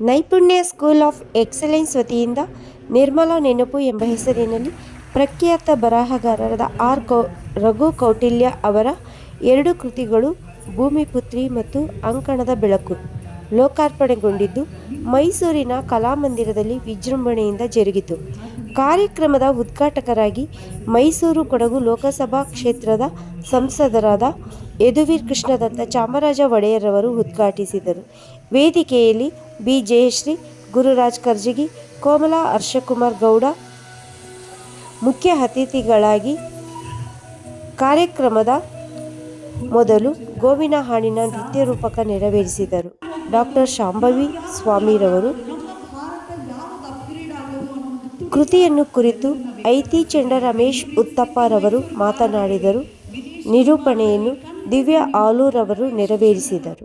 ನೈಪುಣ್ಯ school of excellence ವತಿಯಿಂದ ನಿರ್ಮಲಾ ನೆನಪು ಎಂಬ ಹೆಸರಿನಲ್ಲಿ ಪ್ರಖ್ಯಾತ ಬರಹಗಾರರಾದ ಆರ್ ಕೌ, ರಘು ಕೌಟಿಲ್ಯ ಅವರ ಎರಡು ಕೃತಿಗಳು ಭೂಮಿಪುತ್ರಿ ಮತ್ತು ಅಂಕಣದ ಬೆಳಕು ಲೋಕಾರ್ಪಣೆಗೊಂಡಿದ್ದು ಮೈಸೂರಿನ ಕಲಾಮಂದಿರದಲ್ಲಿ ವಿಜೃಂಭಣೆಯಿಂದ ಜರುಗಿತು. ಕಾರ್ಯಕ್ರಮದ ಉದ್ಘಾಟಕರಾಗಿ ಮೈಸೂರು ಕೊಡಗು ಲೋಕಸಭಾ ಕ್ಷೇತ್ರದ ಸಂಸದರಾದ ಯದುವೀರ್ ಕೃಷ್ಣದತ್ತ ಚಾಮರಾಜ ಒಡೆಯರವರು ಉದ್ಘಾಟಿಸಿದರು. ವೇದಿಕೆಯಲ್ಲಿ ಬಿ ಜಯಶ್ರೀ ಗುರುರಾಜ್ ಕರ್ಜಗಿ ಕೋಮಲಾ ಹರ್ಷಕುಮಾರ್ ಗೌಡ, ಮುಖ್ಯ ಅತಿಥಿಗಳಾಗಿ ಕಾರ್ಯಕ್ರಮದ ಮೊದಲು ಗೋವಿನ ಹಾಡಿನ ನೃತ್ಯ ರೂಪಕ ನೆರವೇರಿಸಿದರು. ಡಾಕ್ಟರ್ ಶಾಂಭವಿ ಸ್ವಾಮಿರವರು ಕೃತಿಯನ್ನು ಕುರಿತು ಐತಿ ಚಂಡ ರಮೇಶ್ ಉತ್ತಪ್ಪರವರು ಮಾತನಾಡಿದರು. ನಿರೂಪಣೆಯನ್ನು ದಿವ್ಯ ಆಲೂರವರು ನೆರವೇರಿಸಿದರು.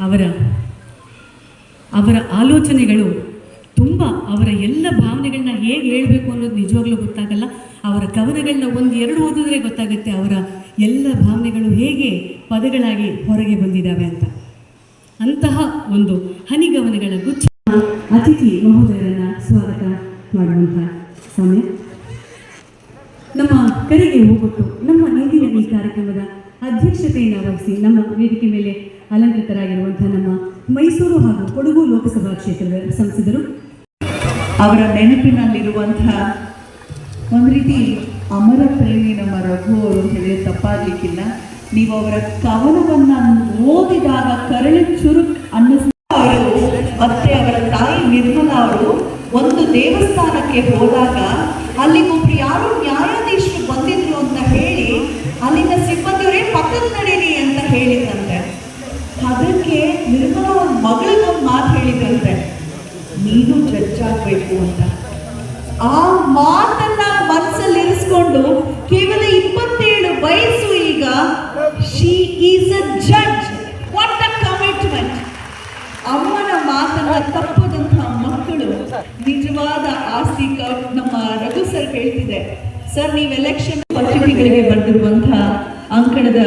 ಅವರ ಅವರ ಆಲೋಚನೆಗಳು ತುಂಬ ಅವರ ಎಲ್ಲ ಭಾವನೆಗಳನ್ನ ಹೇಗೆ ಹೇಳಬೇಕು ಅನ್ನೋದು ನಿಜವಾಗ್ಲೂ ಗೊತ್ತಾಗಲ್ಲ. ಅವರ ಕವನಗಳನ್ನ ಒಂದು ಎರಡು ಓದಿದ್ರೆ ಗೊತ್ತಾಗುತ್ತೆ ಅವರ ಎಲ್ಲ ಭಾವನೆಗಳು ಹೇಗೆ ಪದಗಳಾಗಿ ಹೊರಗೆ ಬಂದಿದ್ದಾವೆ ಅಂತ. ಅಂತಹ ಒಂದು ಹನಿಗವನಗಳ ಗುಚ್ಛ ಅತಿಥಿ ಮಹೋದಯರನ್ನ ಸ್ವಾಗತ ಮಾಡುವಂಥ ಸಮಯ. ನಮ್ಮ ಕರೆಗೆ ಹೋಗ್ಬಿಟ್ಟು ನಮ್ಮ ಈ ಕಾರ್ಯಕ್ರಮದ ಅಧ್ಯಕ್ಷತೆಯನ್ನು ವಹಿಸಿ ನಮ್ಮ ವೇದಿಕೆ ಮೇಲೆ ಅಲಂಕೃತರಾಗಿರುವಂತಹ ನಮ್ಮ ಮೈಸೂರು ಹಾಗೂ ಕೊಡಗು ಲೋಕಸಭಾ ಕ್ಷೇತ್ರದ ಸಂಸದರು. ಅವರ ನೆನಪಿನಲ್ಲಿರುವಂತಹ ಒಂದು ರೀತಿ ಅಮರ ಪ್ರೇಮಿ ನಮ್ಮ ರಘು ಅವರು ಹೇಳಿದ ತಪ್ಪಾಗ್ಲಿಕ್ಕಿಲ್ಲ. ನೀವು ಅವರ ಕವನವನ್ನು ಓದಿದಾಗ ಕರಳು ಚುರುಕ್ ಅನ್ನಿಸ್ತಾರೆ ಮತ್ತೆ ಅವರ ತಾಯಿ ನಿರ್ಮಲಾ ಅವರು ಒಂದು ದೇವಸ್ಥಾನಕ್ಕೆ ಹೋದಾಗ ಅಲ್ಲಿಗೊಬ್ರು ಮಗಳಿಗೊಂದು ಮಾತು ಹೇಳಿದ್ರಂತೆ, ನೀನು ಜಡ್ಜ್ ಆಗ್ಬೇಕು ಅಂತ. ಆ ಮಾತನ್ನ ಮನಸ್ಸಲ್ಲಿ ಇರಿಸ್ಕೊಂಡು ಕೇವಲ ಇಪ್ಪತ್ತೇಳು ವಯಸ್ಸು ಈಗ she is a judge what a commitment ಅಮ್ಮನ ಮಾತನ್ನ ತಪ್ಪದಂತಹ ಮಕ್ಕಳು ನಿಜವಾದ ಆಸ್ತಿ ನಮ್ಮ ರಘು ಸರ್ ಹೇಳ್ತಿದೆ ಸರ್ ನೀವು ಎಲೆಕ್ಷನ್ ಪತ್ರಿಕೆಗಳಿಗೆ ಬರೆದಿರುವಂತಹ ಅಂಕಣದ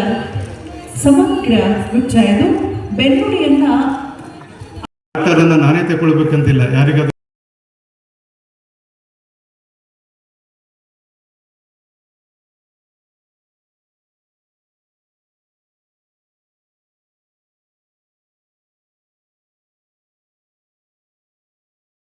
ಸಮಗ್ರ ಗುಚ್ಛ ಇದು ಬೆನ್ನುಡಿಯನ್ನ ಅದನ್ನ ನಾನೇ ತಗೊಳ್ಬೇಕಂತಿಲ್ಲ ಯಾರಿಗಾದ್ರೂ